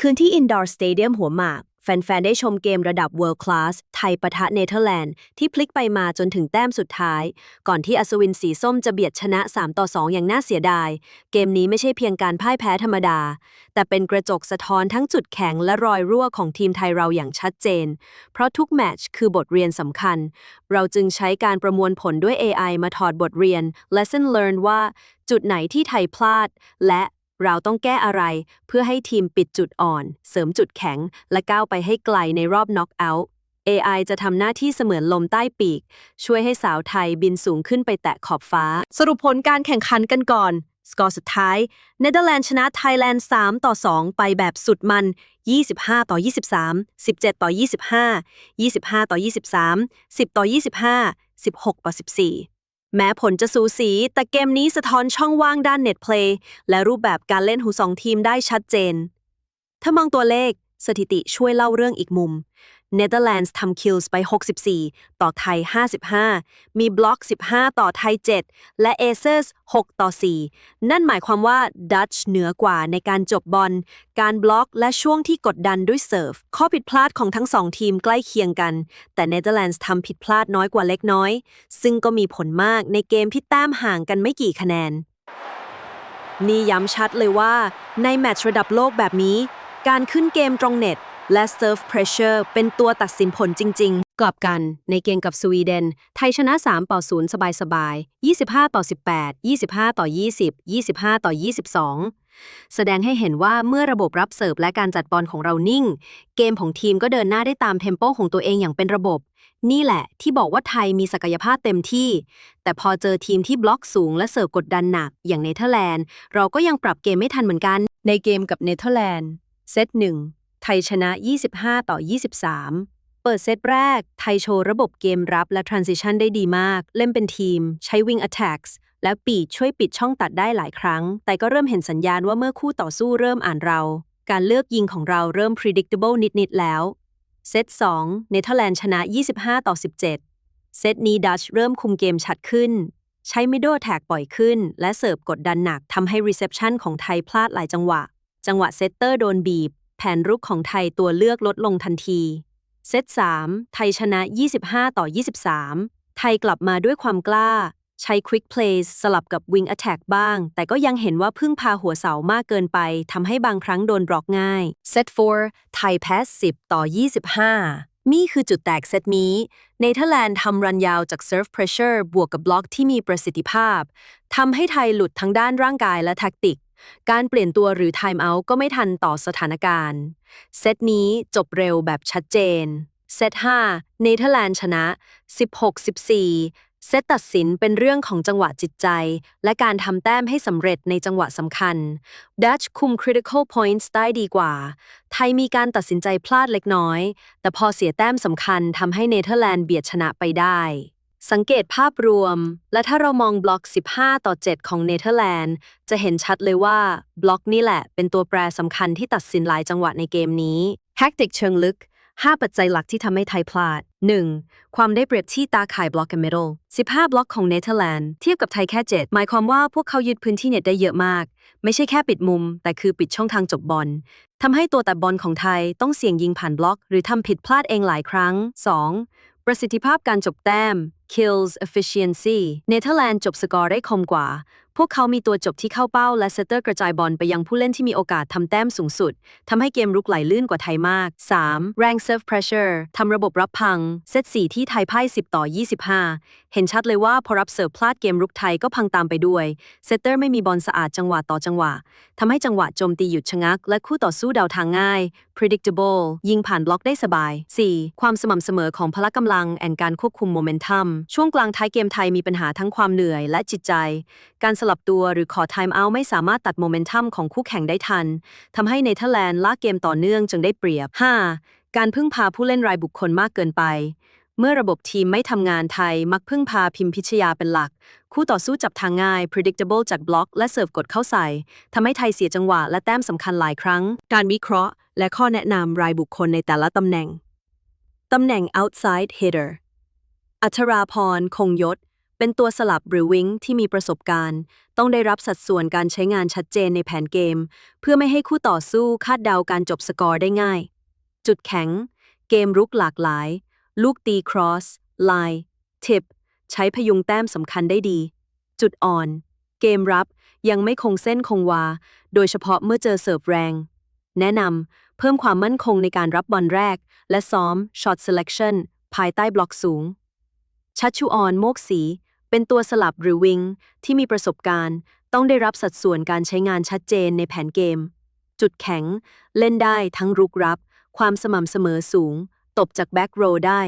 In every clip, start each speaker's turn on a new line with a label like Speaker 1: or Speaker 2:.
Speaker 1: คืนที่ Indoor Stadium หัวหมาก แฟน ๆ ได้ชมเกมระดับ World Class ไทยปะทะเนเธอร์แลนด์ ที่พลิกไปมาจนถึงแต้มสุดท้าย ก่อนที่อัศวินสีส้มจะเบียดชนะ 3 ต่อ 2 อย่างน่าเสียดาย เกมนี้ไม่ใช่เพียงการพ่ายแพ้ธรรมดา แต่เป็นกระจกสะท้อนทั้งจุดแข็งและรอยรั่วของทีมไทยเราอย่างชัดเจน เพราะทุกแมตช์คือบทเรียนสำคัญ เราจึงใช้การประมวลผลด้วย AI มาถอดบทเรียน lesson learned ว่า จุดไหนที่ไทยพลาด และ เราต้องแก้อะไรเพื่อให้ทีมปิดจุดอ่อน เสริมจุดแข็ง และก้าวไปให้ไกลในรอบน็อกเอาท์ AI จะทำหน้าที่เสมือนลมใต้ปีก ช่วยให้สาวไทยบินสูงขึ้นไปแตะขอบฟ้า สรุปผลการแข่งขันกันก่อน สกอร์สุดท้าย เนเธอร์แลนด์ชนะไทยแลนด์ 3 ต่อ 2 ไปแบบสุดมัน 25 ต่อ 23 17 ต่อ 25 25 ต่อ 23 10 ต่อ 25 16 ต่อ 14 แม้ผลจะสูสี แต่เกมนี้สะท้อนช่องว่างด้านเน็ตเพลย์และรูปแบบการเล่นหูสองทีมได้ชัดเจน ถ้ามองตัวเลขสถิติช่วยเล่าเรื่องอีกมุม เนเธอร์แลนด์ทำคิลส์ไป 64 ต่อไทย 55 มีบล็อก 15 ต่อไทย 7 และเอเซอร์ส6 ต่อ 4 นั่นหมายความว่าดัตช์เหนือกว่าในการจบบอล การบล็อกและช่วงที่กดดันด้วยเซิร์ฟ ข้อผิดพลาดของทั้งสองทีมใกล้เคียงกัน แต่เนเธอร์แลนด์ทำผิดพลาดน้อยกว่าเล็กน้อย ซึ่งก็มีผลมากในเกมที่แต้มห่างกันไม่กี่คะแนน นี่ย้ำชัดเลยว่าในแมตช์ระดับโลกแบบนี้ การขึ้นเกมตรงเน็ต และเซิร์ฟเพรสเชอร์เป็นตัวตัดสินผลจริง ๆ กลับกันในเกมกับสวีเดน ไทยชนะ 3 ต่อ 0 สบายๆ 25 ต่อ 18 25 ต่อ 20 25 ต่อ 22 แสดงให้เห็นว่าเมื่อระบบรับเสิร์ฟและการจัดบอลของเรานิ่ง เกมของทีมก็เดินหน้าได้ตามเทมโปของตัวเองอย่างเป็นระบบ นี่แหละที่บอกว่าไทยมีศักยภาพเต็มที่ แต่พอเจอทีมที่บล็อกสูงและเสิร์ฟกดดันหนัก อย่างเนเธอร์แลนด์ เราก็ยังปรับเกมไม่ทันเหมือนกัน ในเกมกับเนเธอร์แลนด์เซตหนึ่ง ไทยชนะ 25 ต่อ 23 เปิดเซตแรก ไทยโชว์ระบบเกมรับและ transition ได้ดีมาก เล่นเป็นทีม ใช้ wing attacks และปีดช่วยปิดช่องตัดได้หลายครั้ง แต่ก็เริ่มเห็นสัญญาณว่าเมื่อคู่ต่อสู้เริ่มอ่านเรา การเลือกยิงของเราเริ่ม predictable นิด ๆ แล้ว เซต 2 เนเธอร์แลนด์ชนะ 25 ต่อ 17 เซตนี้ดัชเริ่มคุมเกมชัดขึ้น ใช้ middle attack บ่อยขึ้น และเสิร์ฟกดดันหนักทำให้ reception ของไทยพลาดหลายจังหวะ จังหวะเซตเตอร์โดนบีบ แผนรุกของไทยตัวเลือกลดลงทันที เซต 3 ไทยชนะ 25 ต่อ 23 ไทยกลับมาด้วยความกล้า ใช้ Quick Plays สลับกับ Wing Attack บ้าง แต่ก็ยังเห็นว่าพึ่งพาหัวเสามากเกินไปทำให้บางครั้งโดนบล็อกง่าย เซต 4 ไทยแพ้ 10 ต่อ 25นี่คือจุดแตกเซตนี้ เนเธอร์แลนด์ทำรันยาวจาก Serve Pressure บวกกับบล็อกที่มีประสิทธิภาพ ทำให้ไทยหลุดทั้งด้านร่างกายและแท็กติก การเปลี่ยนตัวหรือ Time Out ก็ไม่ทันต่อสถานการณ์ เซตนี้จบเร็วแบบชัดเจน เซต5เนเธอร์แลนด์ชนะ 16-14 เซตตัดสินเป็นเรื่องของจังหวะจิตใจ และการทำแต้มให้สำเร็จในจังหวะสำคัญดัชคุม critical points ได้ดีกว่า ไทยมีการตัดสินใจพลาดเล็กน้อย แต่พอเสียแต้มสำคัญทำให้เนเธอร์แลนด์เบียดชนะไปได้ สังเกตภาพรวม และถ้าเรามองบล็อก 15 ต่อ 7 ของเนเธอร์แลนด์ จะเห็นชัดเลยว่าบล็อกนี่แหละ เป็นตัวแปรสำคัญที่ตัดสินหลายจังหวะในเกมนี้แทคติกเชิงลึก 5 ปัจจัยหลักที่ทำให้ไทยพลาด 1. ความได้เปรียบที่ตาข่ายบล็อกกับมิด d ล15 บล็อกของเนเธอร์แลนด์ เทียบกับไทยแค่ 7 หมายความว่าพวกเขายึดพื้นที่เน็ตได้เยอะมาก ไม่ใช่แค่ปิดมุม แต่คือปิดช่องทางจบบอลทำให้ตัวตัดบอลของไทยต้องเสี่ยงยิงผ่านบล็อก หรือทำผิดพลาดเองหลายครั้ง 2. ประสิทธิภาพการจบแต้ม kills efficiency เนเธอร์แลนด์จบสกอร์ได้คมกว่า พวกเขามีตัวจบที่เข้าเป้าและเซตเตอร์กระจายบอลไปยังผู้เล่นที่มีโอกาสทำแต้มสูงสุด ทำให้เกมรุกไหลลื่นกว่าไทยมาก 3. rank serve pressure ทำระบบรับพัง เซต4ที่ไทยพ่าย 10 ต่อ 25 เห็นชัดเลยว่าพอรับเสิร์ฟพลาดเกมรุกไทยก็พังตามไปด้วย เซตเตอร์ไม่มีบอลสะอาดจังหวะต่อจังหวะ ทำให้จังหวะโจมตีหยุดชะงัก และคู่ต่อสู้เดาทางง่าย predictable ยิงผ่านบล็อกได้สบาย 4. ความสม่ำเสมอของพละกำลังแอนการควบคุมโมเมนตัม ช่วงกลางท้ายเกมไทยมีปัญหาทั้งความเหนื่อยและจิตใจ การสลับตัวหรือขอ time out ไม่สามารถตัดโมเมนตัมของคู่แข่งได้ทันทำให้เนเธอร์แลนด์ลากเกมต่อเนื่องจึงได้เปรียบ 5. การพึ่งพาผู้เล่นรายบุคคลมากเกินไป เมื่อระบบทีมไม่ทำงานไทยมักพึ่งพาพิมพิชยาเป็นหลัก คู่ต่อสู้จับทางง่าย predictable จากบล็อกและเสิร์ฟกดเข้าใส่ทำให้ไทยเสียจังหวะและแต้มสำคัญหลายครั้ง การวิเคราะห์ และข้อแนะนำรายบุคคลในแต่ละตำแหน่งตำแหน่ง outside hitter อัชราพร คงยศ เป็นตัวสลับหรือวิงที่มีประสบการณ์ ต้องได้รับสัดส่วนการใช้งานชัดเจนในแผนเกม เพื่อไม่ให้คู่ต่อสู้คาดเดาการจบสกอร์ได้ง่าย จุดแข็ง เกมรุกหลากหลาย ลูกตีครอสไลน์ทิปใช้พยุงแต้มสำคัญได้ดี จุดอ่อน เกมรับยังไม่คงเส้นคงวา โดยเฉพาะเมื่อเจอเสิร์ฟแรง แนะนำเพิ่มความมั่นคงในการรับบอลแรก และซ้อม Shot Selection ภายใต้บล็อกสูง ชัชชุออนโมกสี เป็นตัวสลับหรือวิงที่มีประสบการณ์ ต้องได้รับสัดส่วนการใช้งานชัดเจนในแผนเกม จุดแข็ง เล่นได้ทั้งรุกรับ ความสม่ำเสมอสูง ตบจากแบ็กโรได้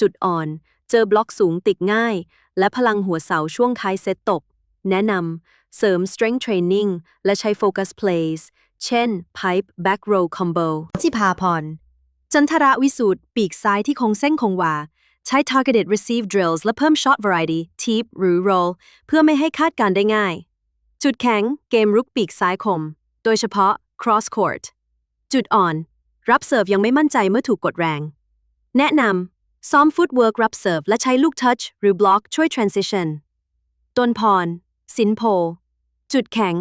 Speaker 1: จุดอ่อน เจอบล็อกสูงติดง่าย และพลังหัวเสาช่วงท้ายเซตตก แนะนำเสริม strength training และใช้ focus plays เช่น pipe back row combo จิภาพรจันทระวิสูตรปีกซ้ายที่คงเส้นคงวา ใช้ targeted receive drills และเพิ่ม shot variety tip หรือ roll เพื่อไม่ให้คาดการได้ง่าย จุดแข็ง เกมรุกปีกซ้ายคม โดยเฉพาะ cross court จุดอ่อน รับเสิร์ฟยังไม่มั่นใจเมื่อถูกกดแรง แนะนำซ้อมฟุตเวิร์กรับเสิร์ฟและใช้ลูกทัชหรือ block ช่วย transition ต้นพร สินโพ จุดแข็ง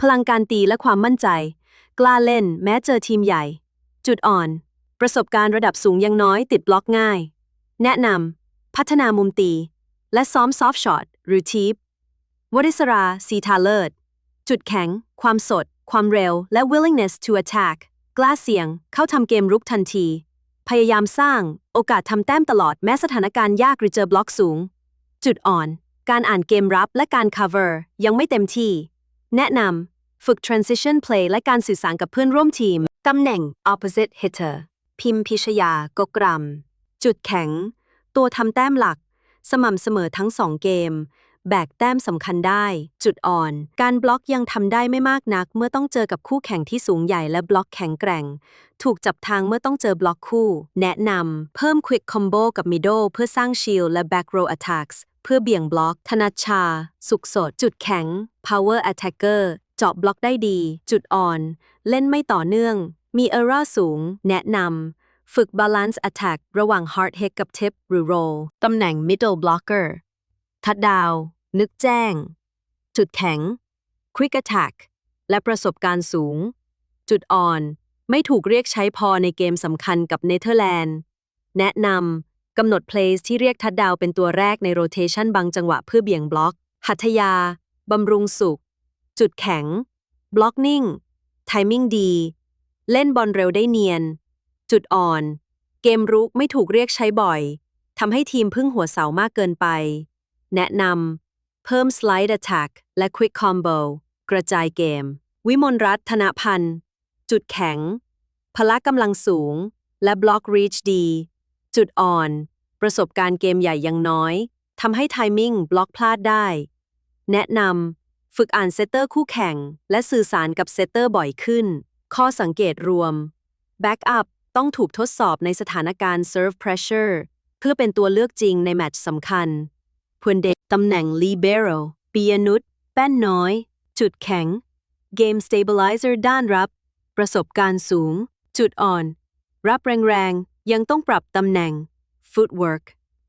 Speaker 1: พลังการตีและความมั่นใจ กล้าเล่นแม้เจอทีมใหญ่ จุดอ่อน ประสบการณ์ระดับสูงยังน้อยติดบล็อกง่าย แนะนำ พัฒนามุมตี และซ้อมซอฟต์ช็อตหรือทีปวริศราสีทาเลิศ จุดแข็ง ความสด ความเร็ว และ willingness to attack กล้าเสี่ยง เข้าทำเกมรุกทันที พยายามสร้าง โอกาสทำแต้มตลอดแม้สถานการณ์ยากหรือเจอบล็อกสูง จุดอ่อน การอ่านเกมรับและการ cover ยังไม่เต็มที่ แนะนำ ฝึก transition play และการสื่อสารกับเพื่อนร่วมทีม ตำแหน่ง opposite hitter พิมพิชยากกรำ จุดแข็ง ตัวทำแต้มหลัก สม่ำเสมอทั้งสองเกม แบกแต้มสำคัญได้ จุดอ่อน การบล็อกยังทำได้ไม่มากนัก เมื่อต้องเจอกับคู่แข่งที่สูงใหญ่และบล็อกแข็งแกร่ง ถูกจับทางเมื่อต้องเจอบล็อกคู่ แนะนำเพิ่ม quick combo กับ middle เพื่อสร้าง shield และ back row attacks เพื่อเบี่ยงบล็อก ธนัชชา สุขสด จุดแข็ง power attacker เจาะบล็อกได้ดี จุดอ่อน เล่นไม่ต่อเนื่อง มีเอร่าสูง แนะนำ ฝึก balance attack ระหว่าง hard hit กับ tip หรือ roll ตำแหน่ง middle blocker ทัดดาว นึกแจ้ง จุดแข็ง quick attack และประสบการณ์สูง จุดอ่อน ไม่ถูกเรียกใช้พอในเกมสำคัญกับเนเธอร์แลนด์ แนะนำกำหนด plays ที่เรียกทัดดาวเป็นตัวแรกใน rotation บางจังหวะเพื่อเบี่ยงบล็อก หัทยา บำรุงสุข จุดแข็งบล็อกนิ่งไทมิ่งดี เล่นบอลเร็วได้เนียน จุดอ่อน เกมรุกไม่ถูกเรียกใช้บ่อยทำให้ทีมพึ่งหัวเสามากเกินไป แนะนำเพิ่ม slide attack และ quick combo กระจายเกม วิมลรัตน์ธนพันธ์ จุดแข็ง พละกำลังสูง และบล็อก reach ดี จุดอ่อน ประสบการณ์เกมใหญ่ยังน้อยทำให้ timing บล็อกพลาดได้ แนะนำฝึกอ่านเซตเตอร์คู่แข่ง และสื่อสารกับเซตเตอร์บ่อยขึ้น ข้อสังเกตรวม Backup ต้องถูกทดสอบในสถานการณ์ serve pressure เพื่อเป็นตัวเลือกจริงในแมตช์สำคัญพวนเดตำแหน่ง libero ปียนุชแป้นน้อย จุดแข็ง Game Stabilizer ด้านรับ ประสบการณ์สูง จุดอ่อน รับแรงๆ ยังต้องปรับตำแหน่ง Footwork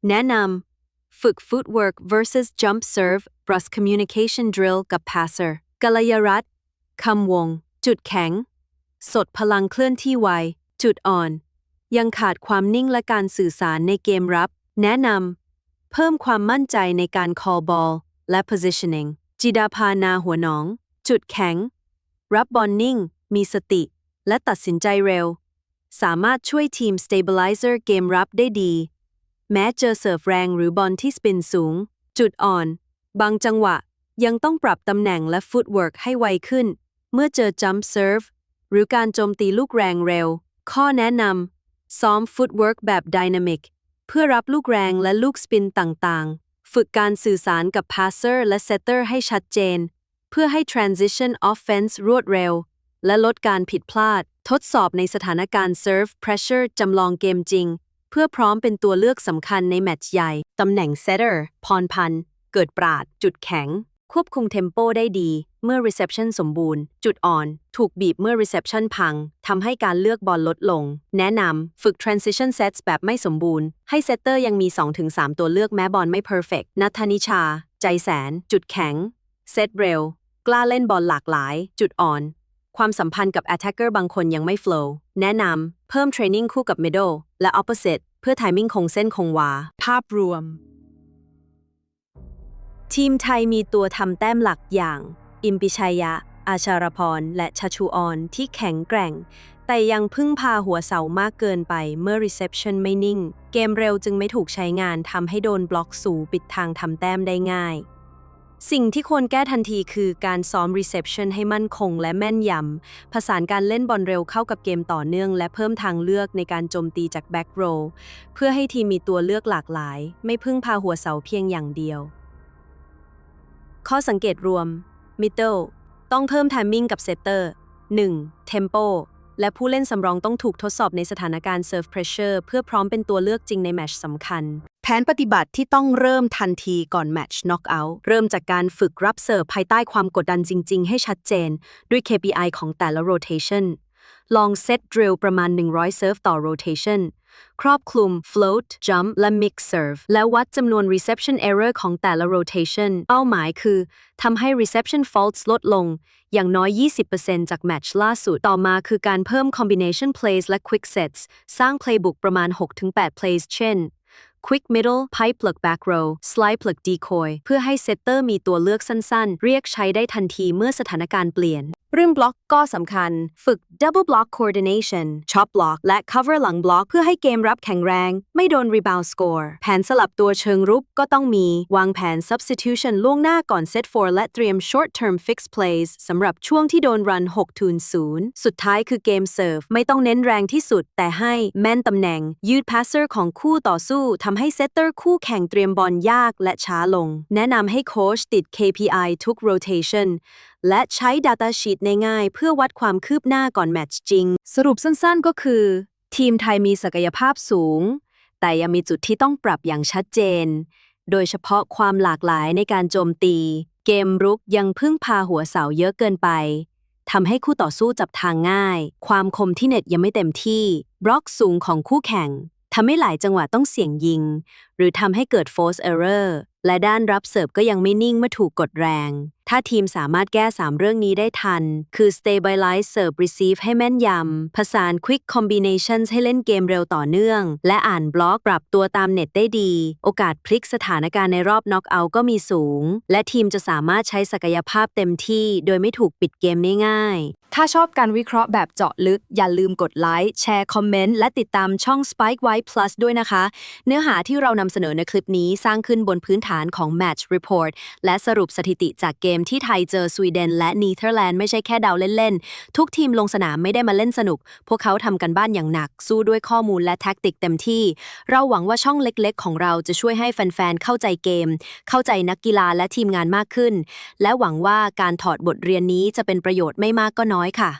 Speaker 1: แนะนำ ฝึก Footwork versus Jump Serve Brush Communication Drill กับ Passer กัลยรัตคำวง จุดแข็ง สดพลังเคลื่อนที่ไว จุดอ่อน ยังขาดความนิ่งและการสื่อสารในเกมรับ แนะนำ เพิ่มความมั่นใจในการ call ball และ positioning จิดาภานาหัวหนอง จุดแข็ง รับบอลนิ่ง มีสติ และตัดสินใจเร็ว สามารถช่วยทีม stabilizer เกมรับได้ดี แม้เจอเสิร์ฟแรงหรือบอลที่สปินสูง จุดอ่อน บางจังหวะยังต้องปรับตำแหน่งและ footwork ให้ไวขึ้น เมื่อเจอ jump serve หรือการโจมตีลูกแรงเร็ว ข้อแนะนำ ซ้อม footwork แบบ dynamic เพื่อรับลูกแรงและลูกสปินต่างๆ ฝึกการสื่อสารกับ passer และ setter ให้ชัดเจน เพื่อให้ transition offense รวดเร็ว และลดการผิดพลาด ทดสอบในสถานการณ์ serve pressure จำลองเกมจริง เพื่อพร้อมเป็นตัวเลือกสำคัญในแมตช์ใหญ่ ตำแหน่ง setter พรพันธ์เกิดปราด จุดแข็ง ควบคุมเทมโปได้ดี เมื่อ reception สมบูรณ์ จุดอ่อน ถูกบีบเมื่อ reception พัง ทำให้การเลือกบอลลดลง แนะนำ ฝึก transition sets แบบไม่สมบูรณ์ ให้เซตเตอร์ยังมี 2-3 ตัวเลือกแม้บอลไม่ perfect นัทธนิชา ใจแสน จุดแข็ง เซตเร็ว กล้าเล่นบอลหลากหลาย จุดอ่อน ความสัมพันธ์กับ attacker บางคนยังไม่ flow แนะนำ เพิ่ม training คู่กับ middle และ opposite เพื่อ timing คงเส้นคงวา
Speaker 2: ภาพรวม
Speaker 1: ทีมไทยมีตัวทำแต้มหลักอย่าง อิมปิชัยยะ อาชารพร และชาชูออนที่แข็งแกร่ง แต่ยังพึ่งพาหัวเสามากเกินไปเมื่อ reception ไม่นิ่ง เกมเร็วจึงไม่ถูกใช้งานทำให้โดนบล็อกสูปิดทางทำแต้มได้ง่าย สิ่งที่ควรแก้ทันทีคือการซ้อม reception ให้มั่นคงและแม่นยำผสานการเล่นบอลเร็วเข้ากับเกมต่อเนื่อง และเพิ่มทางเลือกในการโจมตีจาก back row เพื่อให้ทีมมีตัวเลือกหลากหลาย ไม่พึ่งพาหัวเสาเพียงอย่างเดียวข้อสังเกตรวม middle ต้องเพิ่ม timing กับ setter 1. tempo และผู้เล่นสำรองต้องถูกทดสอบในสถานการณ์ serve pressure เพื่อพร้อมเป็นตัวเลือกจริงในแมชสำคัญ แผนปฏิบัติที่ต้องเริ่มทันทีก่อนแมช์ knockout เริ่มจากการฝึกรับเสิร์ฟภายใต้ความกดดันจริง ๆ ให้ชัดเจน ด้วย KPI ของแต่ละ rotation ลองเซต drill ประมาณ 100 serve ต่อ rotation ครอบคลุม float jump และ mix serve และวัดจำนวน reception error ของแต่ละ rotation เป้าหมายคือทำให้ reception faults ลดลง อย่างน้อย 20%จากแมตช์ล่าสุด ต่อมาคือการเพิ่ม combination plays และ quick sets สร้าง playbook ประมาณ 6-8 plays เช่น quick middle pipe plug back row slide plug decoy เพื่อให้เซตเตอร์มีตัวเลือกสั้นๆ เรียกใช้ได้ทันทีเมื่อสถานการณ์เปลี่ยน เรื่องบล็อกก็สำคัญ ฝึก double block coordination chop block และ cover หลังบล็อกเพื่อให้เกมรับแข็งแรง ไม่โดน rebound score แผนสลับตัวเชิงรุกก็ต้องมี วางแผน substitution ล่วงหน้าก่อน set 4และเตรียม short term fixed plays สำหรับช่วงที่โดน run 6ทูน0สุดท้ายคือเกมเซิร์ฟไม่ต้องเน้นแรงที่สุด แต่ให้แม่นตำแหน่ง ยืด passer ของคู่ต่อสู้ทำให้เซตเตอร์คู่แข่งเตรียมบอลยากและช้าลง แนะนำให้โค้ชติด KPI ทุก rotation และใช้ Data Sheet ในง่ายๆเพื่อวัดความคืบหน้าก่อนแมตช์จริง สรุปสั้นๆก็คือ ทีมไทยมีศักยภาพสูง แต่ยังมีจุดที่ต้องปรับอย่างชัดเจน โดยเฉพาะความหลากหลายในการโจมตี เกมรุกยังพึ่งพาหัวเสาเยอะเกินไปทำให้คู่ต่อสู้จับทางง่าย ความคมที่เน็ตยังไม่เต็มที่ บล็อกสูงของคู่แข่งทำให้หลายจังหวะต้องเสี่ยงยิง หรือทำให้เกิด force error และด้านรับเสิร์ฟก็ยังไม่นิ่งเมื่อถูกกดแรง ถ้าทีมสามารถแก้ 3 เรื่องนี้ได้ทัน คือ stabilize serve receive ให้แม่นยำผสาน quick combinations ให้เล่นเกมเร็วต่อเนื่อง และอ่านบล็อกปรับตัวตามเน็ตได้ดี โอกาสพลิกสถานการณ์ในรอบน็อกเอาท์ก็มีสูง และทีมจะสามารถใช้ศักยภาพเต็มที่ โดยไม่ถูกปิดเกมได้ง่ายถ้าชอบการวิเคราะห์แบบเจาะลึก อย่าลืมกดไลค์แชร์คอมเมนต์และติดตามช่อง Spike White Plus ด้วยนะคะ เนื้อหาที่เรานำเสนอในคลิปนี้สร้างขึ้นบนพื้นฐานของ Match Report และสรุปสถิติจากเกมที่ไทยเจอสวีเดนและเนเธอร์แลนด์ไม่ใช่แค่เดาเล่น ๆ ทุกทีมลงสนามไม่ได้มาเล่นสนุก พวกเขาทำกันบ้านอย่างหนัก สู้ด้วยข้อมูลและแท็กติกเต็มที่ เราหวังว่าช่องเล็กๆ ของเราจะช่วยให้แฟนๆเข้าใจเกม เข้าใจนักกีฬาและทีมงานมากขึ้น และหวังว่าการถอดบทเรียนนี้จะเป็นประโยชน์ไม่มากก็น้อยค่ะ